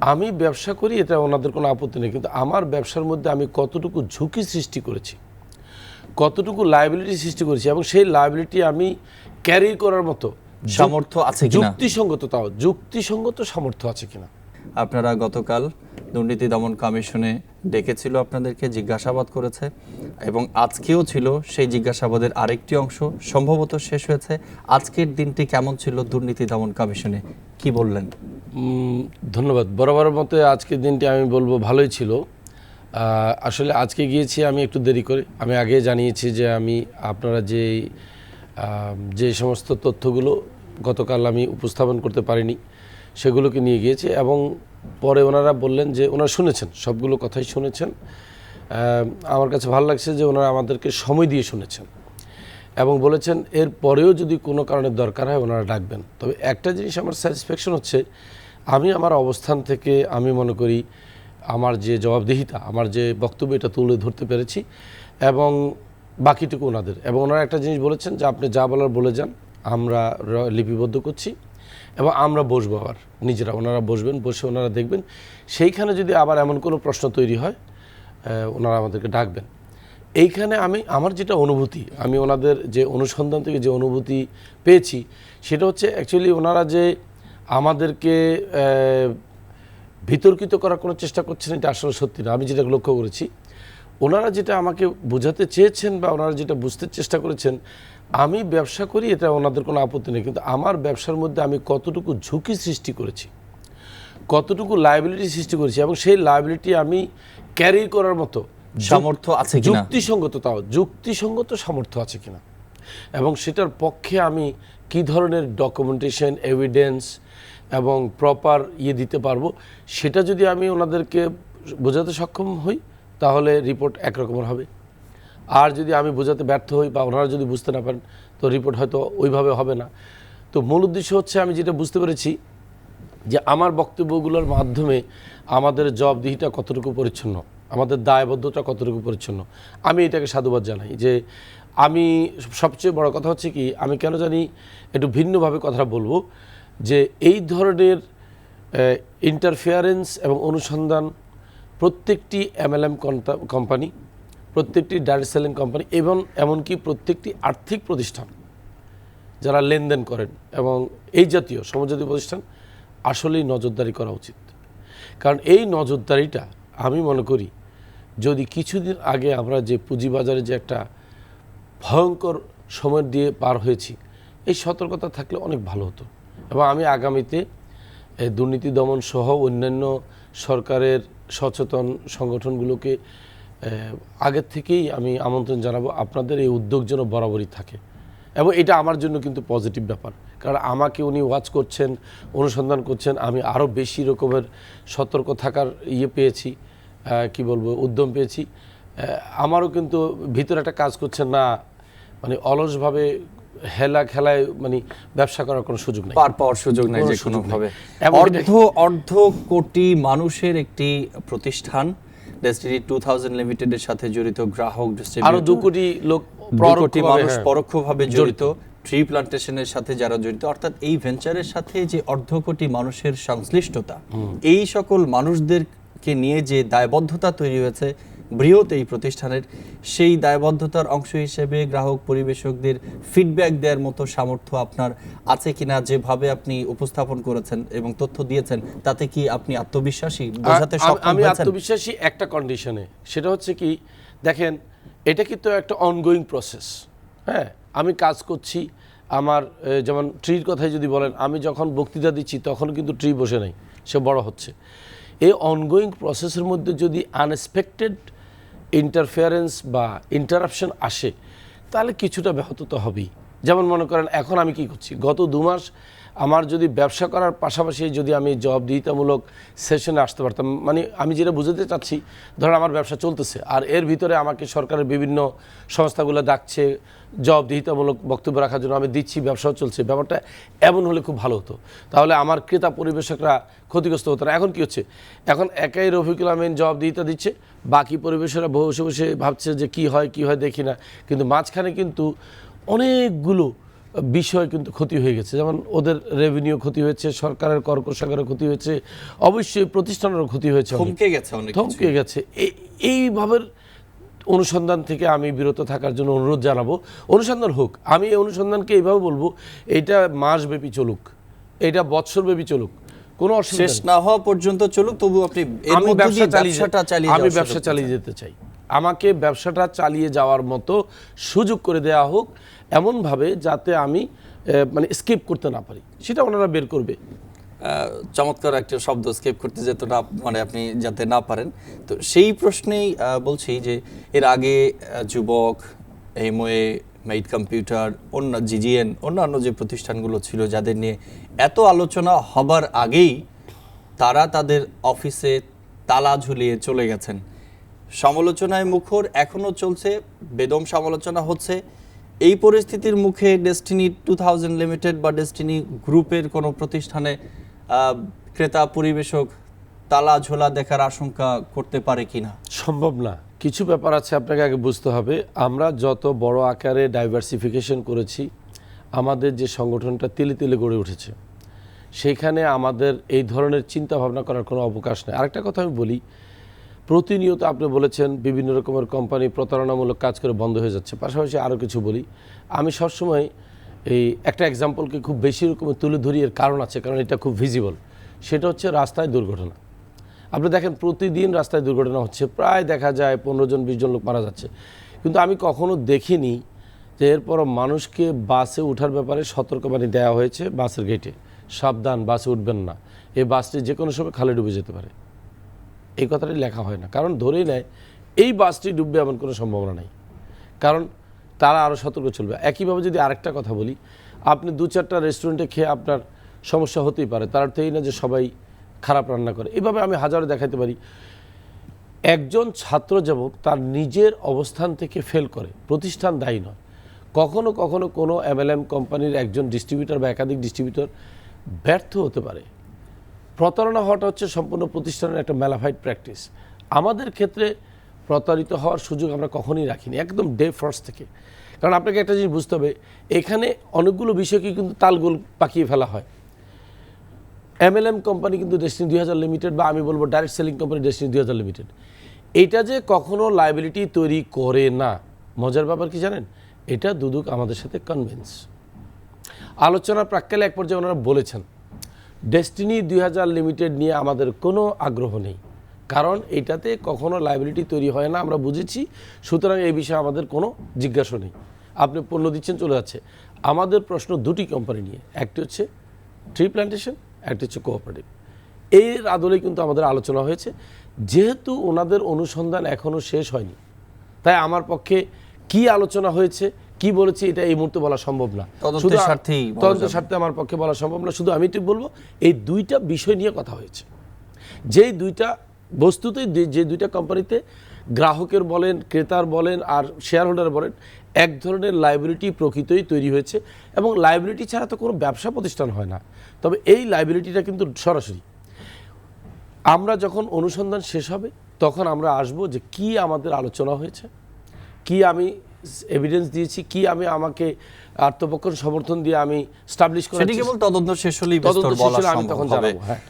আমি ব্যবসা করি এটা ওনাদের কোনো আপত্তি নেই কিন্তু আমার ব্যবসার মধ্যে আমি কতটুকু ঝুঁকি সৃষ্টি করেছি কতটুকু লায়াবিলিটি সৃষ্টি করেছি এবং সেই লায়াবিলিটি আমি ক্যারি করার মতো সামর্থ্য আছে যুক্তিসঙ্গত তাও যুক্তিসঙ্গত সামর্থ্য আছে কিনা। আপনারা গতকাল দুর্নীতি দমন কমিশনে ডেকেছিল আপনাদেরকে জিজ্ঞাসাবাদ করেছে এবং আজকেও ছিল সেই জিজ্ঞাসাবাদের আরেকটি অংশ সম্ভবত শেষ হয়েছে। আজকের দিনটি কেমন ছিল দুর্নীতি দমন কমিশনে? কি বললেন? ধন্যবাদ। বরাবরের মতো আজকের দিনটি আমি বলব ভালোই ছিল। আসলে আজকে গিয়েছি আমি একটু দেরি করে। আমি আগে জানিয়েছি যে আমি আপনারা যে যে সমস্ত তথ্যগুলো গতকাল আমি উপস্থাপন করতে পারিনি, সেগুলোকে নিয়ে গিয়েছি এবং পরে ওনারা বললেন যে ওনারা শুনেছেন, সবগুলো কথাই শুনেছেন। আমার কাছে ভালো লাগছে যে ওনারা আমাদেরকে সময় দিয়ে শুনেছেন এবং বলেছেন এর পরেও যদি কোনো কারণে দরকার হয় ওনারা ডাকবেন। তবে একটা জিনিস আমার স্যাটিসফ্যাকশন হচ্ছে আমি আমার অবস্থান থেকে আমি মনে করি আমার যে জবাবদিহিতা, আমার যে বক্তব্য এটা তুলে ধরতে পেরেছি এবং বাকিটুকু ওনাদের। এবং ওনারা একটা জিনিস বলেছেন যে আপনি যা বলার বলে যান, আমরা লিপিবদ্ধ করছি এবং আমরা বসবো আবার নিজেরা। ওনারা বসবেন, বসে ওনারা দেখবেন। সেইখানে যদি আবার এমন কোনো প্রশ্ন তৈরি হয় ওনারা আমাদেরকে ডাকবেন। এইখানে আমি, আমার যেটা অনুভূতি, আমি ওনাদের যে অনুসন্ধান থেকে যে অনুভূতি পেয়েছি, সেটা হচ্ছে অ্যাকচুয়ালি ওনারা যে আমাদেরকে বিতর্কিত করার কোনো চেষ্টা করছেন এটা আসলে সত্যি না। আমি যেটা লক্ষ্য করেছি ওনারা যেটা আমাকে বোঝাতে চেয়েছেন বা ওনারা যেটা বুঝতে চেষ্টা করেছেন আমি ব্যবসা করি এটা ওনাদের কোনো আপত্তি নেই। কিন্তু আমার ব্যবসার মধ্যে আমি কতটুকু ঝুঁকি সৃষ্টি করেছি কতটুকু লায়াবিলিটি সৃষ্টি করেছি এবং সেই লায়াবিলিটি আমি ক্যারি করার মতো সামর্থ্য আছে যুক্তিসঙ্গত তাও যুক্তিসঙ্গত সামর্থ্য আছে কিনা। এবং সেটার পক্ষে আমি কি ধরনের ডকুমেন্টেশন এভিডেন্স এবং প্রপার ইয়ে দিতে পারব, সেটা যদি আমি ওনাদেরকে বোঝাতে সক্ষম হই, তাহলে রিপোর্ট একরকমের হবে। আর যদি আমি বোঝাতে ব্যর্থ হই বা ওনারা যদি বুঝতে না পারেন, তো রিপোর্ট হয়তো ওইভাবে হবে না। তো মূল উদ্দেশ্য হচ্ছে আমি যেটা বুঝতে পেরেছি, যে আমার বক্তব্যগুলোর মাধ্যমে আমাদের জবাবদিহিটা কতটুকু পরিচ্ছন্ন, আমাদের দায়বদ্ধতা কতটুকু পরিচ্ছন্ন। আমি এটাকে সাধুবাদ জানাই যে আমি সবচেয়ে বড় কথা হচ্ছে কি, আমি কেন জানি একটু ভিন্নভাবে কথাটা বলব যে এই ধরনের ইন্টারফেয়ারেন্স এবং অনুসন্ধান প্রত্যেকটি এমএলএম কোম্পানি প্রত্যেকটি ডাইরেক্ট সেলিং কোম্পানি এবং এমনকি প্রত্যেকটি আর্থিক প্রতিষ্ঠান যারা লেনদেন করেন এবং এই জাতীয় সমাজজাতীয় প্রতিষ্ঠান আসলেই নজরদারি করা উচিত। কারণ এই নজরদারিটা আমি মনে করি যদি কিছুদিন আগে আমরা যে পুঁজিবাজারে যে একটা ভয়ঙ্কর সময় দিয়ে পার হয়েছি। এই সতর্কতা থাকলে অনেক ভালো হতো। এবং আমি আগামীতে দুর্নীতি দমন সহ অন্যান্য সরকারের সচেতন সংগঠনগুলোকে আগের থেকেই আমি আমন্ত্রণ জানাব, আপনাদের এই উদ্যোগ যেন বরাবরই থাকে। এবং এটা আমার জন্য কিন্তু পজিটিভ ব্যাপার। কারণ আমাকে উনি ওয়াচ করছেন, অনুসন্ধান করছেন, আমি আরও বেশি রকমের সতর্ক থাকার ইয়ে পেয়েছি কি বলব, উদ্যম পেয়েছি। আমারও কিন্তু ভিতরে একটা কাজ করছে না মানে অলসভাবে হেলা খেলায় মানে ব্যবসা করার কোনো সুযোগ নেই। পার পাওয়ার সুযোগ নাই যে কোনো ভাবে। অর্ধ অর্ধ কোটি মানুষের একটি প্রতিষ্ঠান ডেস্টিনি টু থাউজেন্ড লিমিটেডের সাথে জড়িত গ্রাহক আরও দু কোটি লোক কোটি মানুষ হ্যাঁ। পরোক্ষভাবে জড়িত। ট্রি প্লান্টেশনের সাথে যারা জড়িত অর্থাৎ এই ভেঞ্চারের সাথে যে অর্ধ কোটি মানুষের সংশ্লিষ্টতা এই সকল মানুষদেরকে নিয়ে যে দায়বদ্ধতা তৈরি হয়েছে বৃহৎ এই প্রতিষ্ঠানের সেই দায়বদ্ধতার অংশ হিসেবে গ্রাহক পরিবেশকদের ফিডব্যাক দেওয়ার মতো সামর্থ্য আপনার আছে কিনা যেভাবে আপনি উপস্থাপন করেছেন এবং তথ্য দিয়েছেন তাতে কি আপনি আত্মবিশ্বাসী? বোঝাতে সক্ষম আমি আত্মবিশ্বাসী একটা কন্ডিশনে সেটা হচ্ছে কি দেখেন এটা কিন্তু একটা অনগোয়িং প্রসেস হ্যাঁ আমি কাজ করছি আমার যেমন ট্রির কথাই যদি বলেন আমি যখন বক্তৃতা দিচ্ছি তখন কিন্তু ট্রি বসে নেই সে বড় হচ্ছে। এই অনগোয়িং প্রসেসের মধ্যে যদি আনএক্সপেক্টেড ইন্টারফেয়ারেন্স বা ইন্টারাপশন আসে তাহলে কিছুটা ব্যাহত তো হবেই। যেমন মনে করেন, এখন আমি কি করছি? গত দু মাস আমার যদি ব্যবসা করার পাশাপাশি যদি আমি জবাবদিহিতামূলক সেশনে আসতে পারতাম মানে আমি যেটা বুঝাতে চাচ্ছি, ধরেন আমার ব্যবসা চলতেছে, আর এর ভিতরে আমাকে সরকারের বিভিন্ন সংস্থাগুলো ডাকছে, জবাবদিহিতামূলক বক্তব্য রাখার জন্য আমি দিচ্ছি, ব্যবসাও চলছে। ব্যাপারটা এমন হলে খুব ভালো হতো। তাহলে আমার ক্রেতা পরিবেশকরা ক্ষতিগ্রস্ত হতো না। এখন কি হচ্ছে? এখন একাই রফিকুল আমিন জবাবদিহিতা দিচ্ছে, বাকি পরিবেশকরা বসে বসে ভাবছে যে কি হয় কি হয় দেখি না। কিন্তু মাঝখানে কিন্তু অনেকগুলো বিষয় কিন্তু ক্ষতি হয়ে গেছে। যেমন ওদের রেভিনিউ ক্ষতি হয়েছে সরকারের কর কোষাগারের ক্ষতি হয়েছে অবশ্যই প্রতিষ্ঠানেরও ক্ষতি হয়েছে থমকে গেছে অনেক থমকে গেছে। এই- এইভাবে অনুসন্ধান থেকে আমি বিরত থাকার জন্য অনুরোধ জানাব। অনুসন্ধান হোক আমি এই অনুসন্ধানকে এইভাবে বলব এইটা মাসব্যাপী চলুক এটা বৎসরব্যাপী চলুক কোনো শেষ না হওয়া পর্যন্ত চলুক তবু আপনি আমি ব্যবসা চালিয়ে আমি ব্যবসা চালিয়ে যেতে চাই। আমাকে ব্যবসাটা চালিয়ে যাওয়ার মতো সুযোগ করে দেওয়া হোক এমনভাবে যাতে আমি মানে স্কিপ করতে না পারি। সেটা ওনারা বের করবে। চমৎকার একটা শব্দ স্কেপ করতে যেত না মানে আপনি যাতে না পারেন। তো সেই প্রশ্নেই বলছি যে এর আগে যুবক এমওয়ে মেইড কম্পিউটার অন্য জিজিএন, অন্যান্য যে প্রতিষ্ঠানগুলো ছিল যাদের নিয়ে এত আলোচনা হবার আগেই তারা তাদের অফিসে তালা ঝুলিয়ে চলে গেছেন। সমালোচনায় মুখর এখনও চলছে, বেদম সমালোচনা হচ্ছে। এই পরিস্থিতির মুখে ডেস্টিনি টু থাউজেন্ড লিমিটেড বা ডেস্টিনি গ্রুপের কোনো প্রতিষ্ঠানে ক্রেতা, পরিবেশক তালা ঝোলা দেখার আশঙ্কা করতে পারে কিনা? সম্ভব না। কিছু ব্যাপার আছে, আপনাকে আগে বুঝতে হবে। আমরা যত বড় আকারে ডাইভার্সিফিকেশন করেছি, আমাদের যে সংগঠনটা তিলে তিলে গড়ে উঠেছে, সেখানে আমাদের এই ধরনের চিন্তা ভাবনা করার কোনো অবকাশ নেই। আরেকটা কথা আমি বলি প্রতিনিয়ত আপনি বলেছেন বিভিন্ন রকমের কোম্পানি প্রতারণামূলক কাজ করে বন্ধ হয়ে যাচ্ছে। পাশাপাশি আরও কিছু বলি। আমি সবসময় এই একটা এক্সাম্পলকে খুব বেশি রকমের তুলে ধরি, এর কারণ আছে, কারণ এটা খুব ভিজিবল সেটা হচ্ছে রাস্তায় দুর্ঘটনা। আপনি দেখেন প্রতিদিন রাস্তায় দুর্ঘটনা হচ্ছে, প্রায় দেখা যায় পনেরো জন, বিশ জন লোক মারা যাচ্ছে। কিন্তু আমি কখনো দেখিনি যে এরপরও মানুষকে বাসে ওঠার ব্যাপারে সতর্কবাণী দেওয়া হয়েছে বাসের গেটে সাবধান, বাসে উঠবেন না। এই বাসটি যে কোনো সময় খালে ডুবে যেতে পারে। এই কথাটি লেখা হয় না। কারণ ধরেই নেয়, এই বাসটি ডুববে এমন কোনো সম্ভাবনা নেই। কারণ তারা আরও সতর্ক চলবে। একইভাবে যদি আরেকটা কথা বলি, আপনি দু চারটা রেস্টুরেন্টে খেয়ে আপনার সমস্যা হতেই পারে। তার অর্থ এই না যে সবাই খারাপ রান্না করে। এভাবে আমি হাজারো দেখাতে পারি। একজন ছাত্র যেমন তার নিজের অবস্থান থেকে ফেল করে। প্রতিষ্ঠান দায়ী নয়। কখনো কখনো কোনো এমএলএম কোম্পানির একজন ডিস্ট্রিবিউটর বা একাধিক ডিস্ট্রিবিউটর ব্যর্থ হতে পারে। প্রতারণা হওয়াটা হচ্ছে সম্পূর্ণ প্রতিষ্ঠানের একটা ম্যালাফাইড প্র্যাকটিস। আমাদের ক্ষেত্রে প্রতারিত হওয়ার সুযোগ আমরা কখনোই রাখিনি, একদম ডে ফার্স্ট থেকে। কারণ আপনাকে একটা জিনিস বুঝতে হবে, এখানে অনেকগুলো বিষয়কে কিন্তু তালগোল পাকিয়ে ফেলা হয়। এমএলএম কোম্পানি কিন্তু ডেস্টিনি দুই হাজার লিমিটেড বা আমি বলব ডাইরেক্ট সেলিং কোম্পানি ডেস্টিনি দুই হাজার লিমিটেড এটা যে কখনো লাইবিলিটি তৈরি করে না, মজার ব্যাপার কি জানেন? এটা দুদুক আমাদের সাথে কনভিন্স আলোচনার প্রাক্কালে এক পর্যায়ে ওনারা বলেছেন ডেস্টিনি দুই হাজার লিমিটেড নিয়ে আমাদের কোনো আগ্রহ নেই। কারণ এটাতে কখনো লাইবিলিটি তৈরি হয় না, আমরা বুঝেছি। সুতরাং এই বিষয়ে আমাদের কোনো জিজ্ঞাসা নেই। আপনি পণ্য দিচ্ছেন, চলে যাচ্ছে। আমাদের প্রশ্ন দুটি কোম্পানি নিয়ে। একটি হচ্ছে ট্রি প্ল্যান্টেশন একটি হচ্ছে কোঅপারেটিভ এর আদলে কিন্তু আমাদের আলোচনা হয়েছে। যেহেতু ওনাদের অনুসন্ধান এখনও শেষ হয়নি, তাই আমার পক্ষে কি আলোচনা হয়েছে কি বলেছি এটা এই মুহূর্তে বলা সম্ভব না। শুধু তদন্তের স্বার্থে আমার পক্ষে বলা সম্ভব না শুধু আমি ঠিক বলব এই দুইটা বিষয় নিয়ে কথা হয়েছে। যেই দুইটা বস্তুতেই যে- যে দুইটা কোম্পানিতে গ্রাহকের বলেন ক্রেতার বলেন আর শেয়ার হোল্ডার বলেন এক ধরনের লাইবিলিটি প্রকৃতই তৈরি হয়েছে এবং লাইবিলিটি ছাড়া তো কোনো ব্যবসা প্রতিষ্ঠান হয় না। তবে এই লাইবিলিটিটা কিন্তু সরাসরি। আমরা যখন অনুসন্ধান শেষ হবে তখন আমরা আসব যে কি আমাদের আলোচনা হয়েছে কি আমি এভিডেন্স দিয়েছি কি আমি আমাকে আত্মপক্ষ সমর্থন দিয়ে আমি স্টাবলিশ সেটি সেটা কেবল তদন্ত শেষ হলেই তদন্ত বিস্তর শেষ বলা হলে আমি সম্ভব তখন জানাব, হ্যাঁ।